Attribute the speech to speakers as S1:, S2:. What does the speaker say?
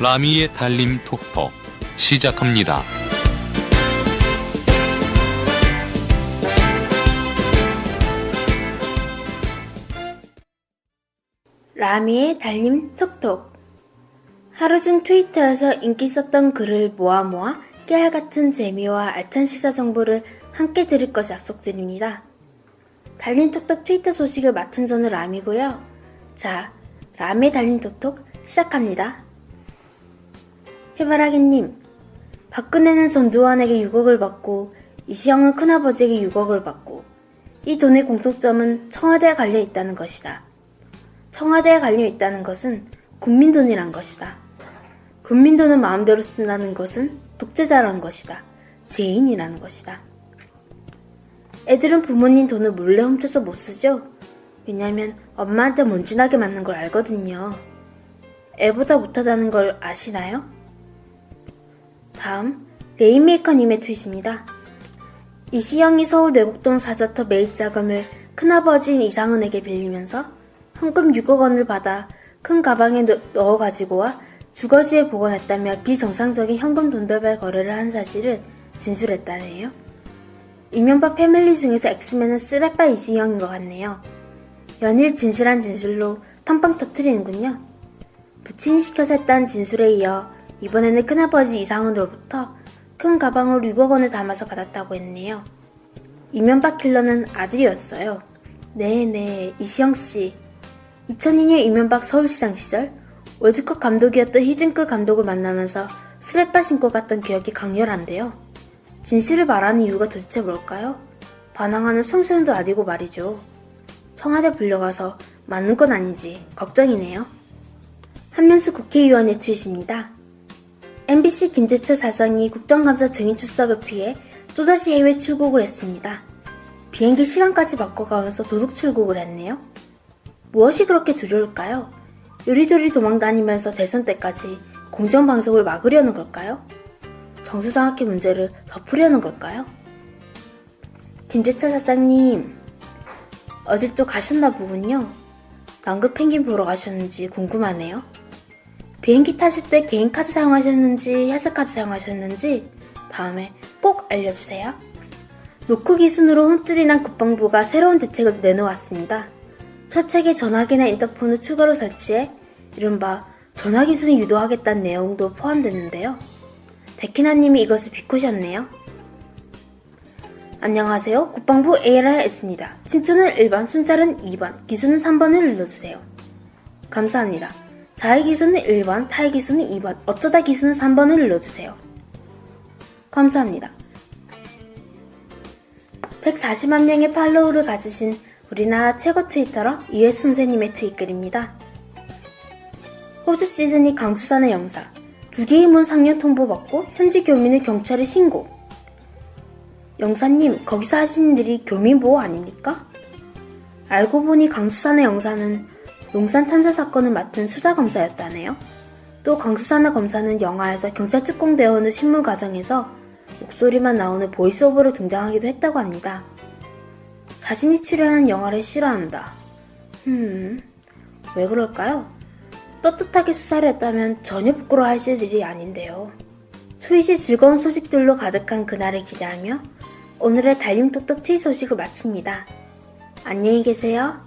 S1: 라미의 달림 톡톡 시작합니다.
S2: 라미의 달림 톡톡 하루 중 트위터에서 인기 있었던 글을 모아 모아 깨알 같은 재미와 알찬 시사 정보를 함께 들을 것 약속드립니다. 달림 톡톡 트위터 소식을 맡은 저는 람이고요. 자, 람의 달림 톡톡 시작합니다. 해바라기님, 박근혜는 전두환에게 6억을 받고 이시영은 큰아버지에게 6억을 받고 이 돈의 공통점은 청와대에 갈려 있다는 것이다. 청와대에 갈려 있다는 것은 국민 돈이란 것이다. 국민 돈은 마음대로 쓴다는 것은 독재자라는 것이다. 죄인이라는 것이다. 애들은 부모님 돈을 몰래 훔쳐서 못 쓰죠? 왜냐면 엄마한테 먼지나게 맞는 걸 알거든요. 애보다 못하다는 걸 아시나요? 다음, 레인메이커님의 트윗입니다. 이시영이 서울 내곡동 사저터 매입 자금을 큰아버지인 이상은에게 빌리면서 현금 6억 원을 받아 큰 가방에 넣- 넣어 가지고 와 주거지에 보관했다며 비정상적인 현금 돈 돌발 거래를 한 사실을 진술했다네요. 이명박 패밀리 중에서 엑스맨은 쓰레빠 이시영인 것 같네요. 연일 진실한 진술로 팡팡 터트리는군요. 부친이 시켜서 했다는 진술에 이어 이번에는 큰아버지 이상은으로부터 큰 가방을 6억 원을 담아서 받았다고 했네요. 이명박 킬러는 아들이었어요. 네네, 이시영 씨. 2002년 이명박 서울시장 시절 월드컵 감독이었던 히든크 감독을 만나면서 스레빠 신고 갔던 기억이 강렬한데요. 진실을 말하는 이유가 도대체 뭘까요? 반항하는 청소년도 아니고 말이죠. 청와대 불려가서 맞는 건 아닌지 걱정이네요. 한명수 국회의원의 트윗입니다. MBC 김재철 사장이 국정감사 증인 출석을 피해 또다시 해외 출국을 했습니다. 비행기 시간까지 바꿔가면서 도둑 출국을 했네요. 무엇이 그렇게 두려울까요? 요리조리 도망다니면서 대선 때까지 공정방송을 막으려는 걸까요? 정수장학회 문제를 덮으려는 걸까요? 김재철 사장님, 어딜 또 가셨나 보군요. 남극 펭귄 보러 가셨는지 궁금하네요. 비행기 타실 때 개인 카드 사용하셨는지 회사카드 사용하셨는지 다음에 꼭 알려주세요. 노크 기준으로 난 국방부가 새로운 대책을 내놓았습니다. 철책에 전화기나 인터폰을 추가로 설치해 이른바 전화기순을 유도하겠다는 내용도 포함됐는데요. 데키나님이 이것을 비꼬셨네요. 안녕하세요. 국방부 ARS입니다. 침투는 1번, 순찰은 2번, 기수는 3번을 눌러주세요. 감사합니다. 자의 기수는 1번, 타의 기수는 2번, 어쩌다 기수는 3번을 눌러주세요. 감사합니다. 140만 명의 팔로우를 가지신 우리나라 최고 트위터러 이회수 선생님의 트윗글입니다. 호주 시드니 강수산의 영사 두 개의 문 상년 통보 받고 현지 교민을 경찰에 신고 영사님 거기서 하시는 일이 교민 보호 아닙니까? 알고 보니 강수산의 영사는 용산 탐사 사건을 맡은 수사검사였다네요. 또 강수산의 검사는 영화에서 경찰 특공대원의 신문 과정에서 목소리만 나오는 보이스오버로 등장하기도 했다고 합니다. 자신이 출연한 영화를 싫어한다. 음, 왜 그럴까요? 떳떳하게 수사를 했다면 전혀 부끄러워하실 일이 아닌데요. 수이시 즐거운 소식들로 가득한 그날을 기대하며 오늘의 달림톡톡 트윗 소식을 마칩니다. 안녕히 계세요.